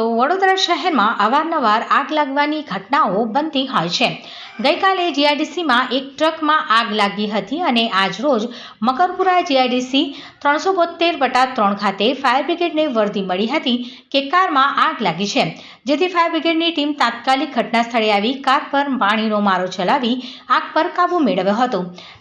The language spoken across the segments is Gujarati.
તો વડોદરા શહેરમાં અવારનવાર આગ લાગવાની ઘટનાઓ બનતી હોય છે. ગઈકાલે જીઆઈડીસીમાં એક ટ્રકમાં આગ લાગી હતી અને આજ રોજ મકરપુરા જીઆઈડીસી ત્રણસો બોતેર બટા ત્રણ ખાતે ફાયર બ્રિગેડને વર્દી મળી હતી કે કારમાં આગ લાગી છે. જેથી ફાયર બ્રિગેડની ટીમ તાત્કાલિક ઘટના સ્થળે આવી, કાર પર પાણીનો મારો ચલાવી આગ પર કાબૂ મેળવ્યો હતો.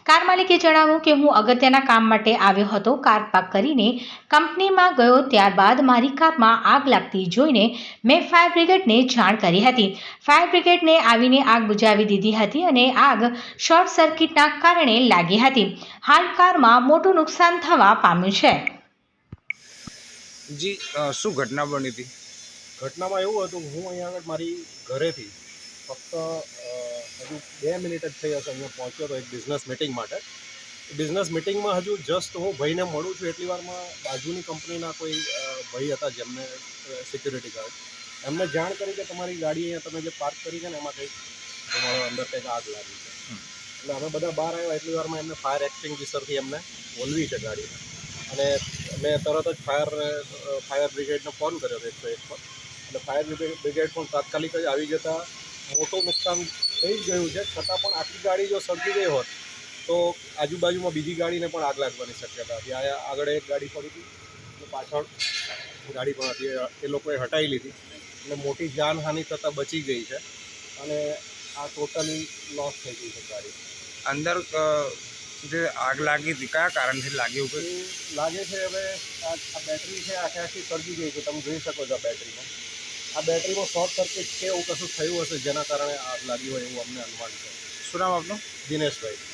કાર માલિકે જણાવ્યું કે હું અગત્યના કામ માટે આવ્યો હતો. કાર પાક કરીને કંપનીમાં ગયો, ત્યારબાદ મારી કારમાં આગ લાગતી જોઈને મેં ફાયર બ્રિગેડને જાણ કરી હતી. ફાયર બ્રિગેડને આવીને આગ બુઝાવી દીધી હતી અને આગ શોર્ટ સર્કિટના કારણે લાગી હતી. હાલ કારમાં મોટું નુકસાન થવા પામ્યું છે. જી શું ઘટના બની હતી? ઘટનામાં એવું હતું હું અહીંયા આગળ મારી ઘરેથી ફક્ત હજુ બે મિનિટ જ થઈ હશે અહીંયા પહોંચ્યો હતો એક બિઝનેસ મિટિંગ માટે. બિઝનેસ મિટિંગમાં હજુ જસ્ટ હું ભાઈને મળું છું એટલી વારમાં બાજુની કંપનીના કોઈ ભાઈ હતા જેમને સિક્યુરિટી ગાર્ડ એમને જાણ કરી કે તમારી ગાડી અહીંયા તમે જે પાર્ક કરી છે ને એમાં કંઈક તમારો અંદર કંઈક આગ લાગી છે. એટલે અમે બધા બહાર આવ્યા એટલી વારમાં એમને ફાયર એક્સટિંગ્વિશરથી એમને બોલવી છે ગાડી અને મેં તરત જ ફાયર ફાયર બ્રિગેડને ફોન કર્યો હતો એકસો એક પર. એટલે ફાયર બ્રિગેડ બ્રિગેડ પણ તાત્કાલિક જ આવી જતાં મોટું નુકસાન થઈ જ ગયું છે છતાં પણ આખી ગાડી જો સળગી ગઈ હોત તો આજુબાજુમાં બીજી ગાડીને પણ આગ લાગવાની શક્યતા હતી. આ આગળ એક ગાડી પડી હતી અને પાછળ ગાડી પણ હતી. એ લોકોએ હટાવી લીધી. એટલે મોટી જાનહાનિ થતાં બચી ગઈ છે અને આ ટોટલી લોસ થઈ ગઈ છે ગાડી. અંદર જે આગ લાગી હતી કયા કારણથી લાગી એવું લાગે છે હવે આ આ બેટરી છે આખે આખી સળગી ગઈ છે. તમે જોઈ શકો છો આ બેટરીમાં. આ બેટરીમાં શોર્ટ સર્કિટ કે એવું કશું થયું હશે જેના કારણે આગ લાગી હોય એવું અમને અનુમાન છે. શું નામ આપનું? દિનેશભાઈ.